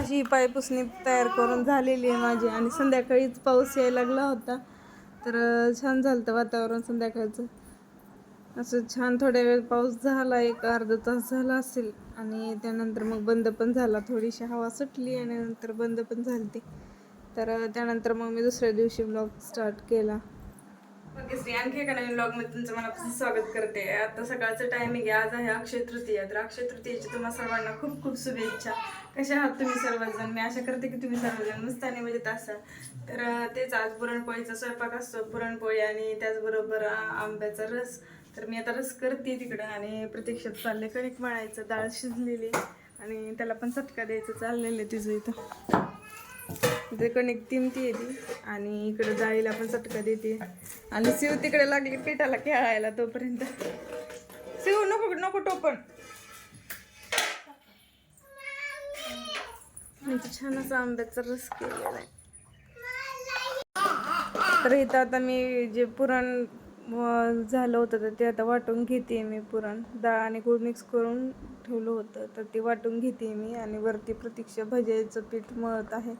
ही पायपुसणी तयार करून झालेली आहे माझी आणि संध्याकाळीच पाऊस यायला लागला होता. तर छान झालं होतं वातावरण संध्याकाळचं. असं छान थोड्या वेळ पाऊस झाला एक अर्धा तास झाला असेल आणि त्यानंतर मग बंद पण झाला. थोडीशी हवा सुटली आणि नंतर बंद पण झाली ती तर त्यानंतर मग मी दुसऱ्या दिवशी ब्लॉग स्टार्ट केला. ओके श्री आणखी एका नवीन ब्लॉगमध्ये तुमचं मनापासून स्वागत करते. आता सकाळचं टायमिंग आहे. आज आहे अक्षय तृतीया. तर अक्षय तृतीयेची तुम्हाला सर्वांना खूप खूप शुभेच्छा. कशा आहात तुम्ही सर्वजण? मी आशा करते की तुम्ही सर्वजण मस्त आणि मजेत असाल. तर तेच आज पुरणपोळीचा स्वयंपाक असतो. पुरणपोळी आणि त्याचबरोबर आंब्याचा रस. तर मी आता रस करते तिकडं आणि प्रत्यक्षात चालले कणिक मळायचं. डाळ शिजलेली आणि त्याला पण चटका द्यायचं. चाललेलं आहे तिचं इथं. ते किमती तिमती येते आणि इकडे जाळीला पण चटका देते. आणि शिव तिकडे लागली पिठाला खेळायला तोपर्यंत. शिव नको नको टोपण. छान असा आंब्याचा रस केलेला आहे. तर इथं आता मी जे पुरण झालं होतं तर ते आता वाटून घेते मी पुरण. डाळ आणि गुळ मिक्स करून ठेवलं होतं तर ते वाटून घेते मी. आणि वरती प्रतीक्षा भज्याचं पीठ मळत आहे.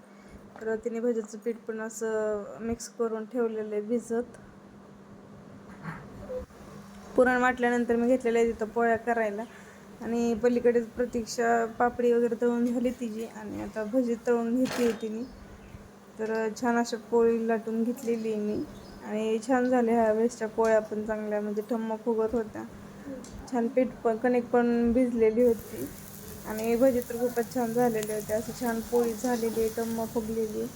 तर तिने भज्याचं पीठ पण असं मिक्स करून ठेवलेलं आहे भिजत. पुरण वाटल्यानंतर मी घेतलेलं आहे तिथं पोळ्या करायला. आणि पलीकडे प्रतीक्षा पापडी वगैरे तळून झाली तिची आणि आता भजी तळून घेतली होती तिने. तर छान अशा पोळी लाटून घेतलेली आहे मी. आणि छान झाल्या ह्या वेळेसच्या पोळ्या पण चांगल्या म्हणजे ठम्म फुगत होत्या. छान पीठ पण कणिक पण भिजलेली होती. आणि भजी तर खूपच छान झालेले होते. असं छान पोळी झालेली आहे टम्म फुगलेली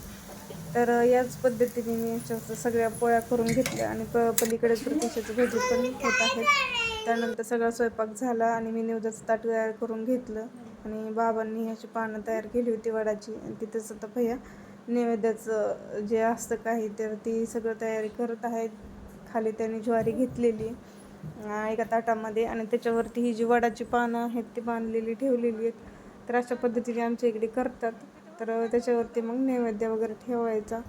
तर याच पद्धतीने मी याच्या सगळ्या पोळ्या करून घेतल्या आणि प पलीकडे प्रतीक्षाचं भजी पण होत आहेत. त्यानंतर सगळा स्वयंपाक झाला आणि मी निवदाचं ताट तयार करून घेतलं. आणि बाबांनी ह्याची पानं तयार केली होती वडाची. आणि तिथंच आता भैया नैवेद्याचं जे असतं काही तर ती सगळं तयारी करत आहेत. खाली त्यांनी ज्वारी घेतलेली. एका ताटामध्ये आणि त्याच्यावरती ही जी वडाची पानं आहेत ती बांधलेली ठेवलेली आहेत. तर अशा पद्धतीने आमच्या इकडे करतात. तर त्याच्यावरती मग नैवेद्य वगैरे ठेवायचा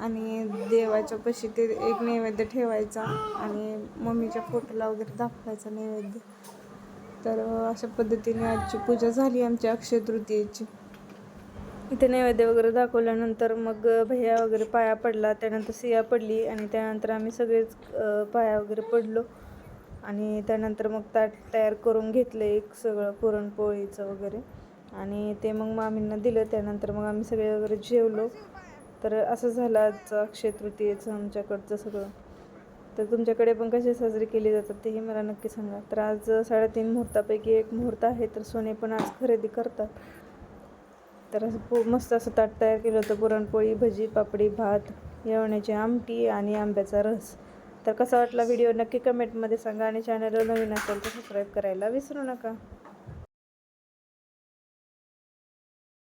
आणि देवाच्या पशी ते एक नैवेद्य ठेवायचा आणि मम्मीच्या फोटोला वगैरे दाखवायचा नैवेद्य. तर अशा पद्धतीने आजची पूजा झाली आमच्या अक्षय तृतीयेची. इथे नैवेद्य वगैरे दाखवल्यानंतर मग भैया वगैरे पाया पडला त्यानंतर सिया पडली आणि त्यानंतर आम्ही सगळेच पाया वगैरे पडलो. आणि त्यानंतर मग ताट तयार करून घेतलं एक सगळं पुरणपोळीचं वगैरे. आणि ते मग मामींना दिलं त्यानंतर मग आम्ही सगळे वगैरे जेवलो. तर असं झालं आजचं अक्षय तृतीयेचं आमच्याकडचं सगळं. तर तुमच्याकडे पण कसे साजरे केले जातात तेही मला नक्की सांगा. तर आज साडेतीन मुहूर्तापैकी एक मुहूर्त आहे तर सोने पण आज खरेदी करतात. तर असं पो मस्त असं ताट तयार केलं होतं पुरणपोळी भजी पापडी भात येवण्याची आमटी आणि आंब्याचा रस. तर कसा वाटला व्हिडिओ? नक्की कमेंटमध्ये सांगा आणि चॅनलवर नवीन असेल तर सबस्क्राईब करायला विसरू नका.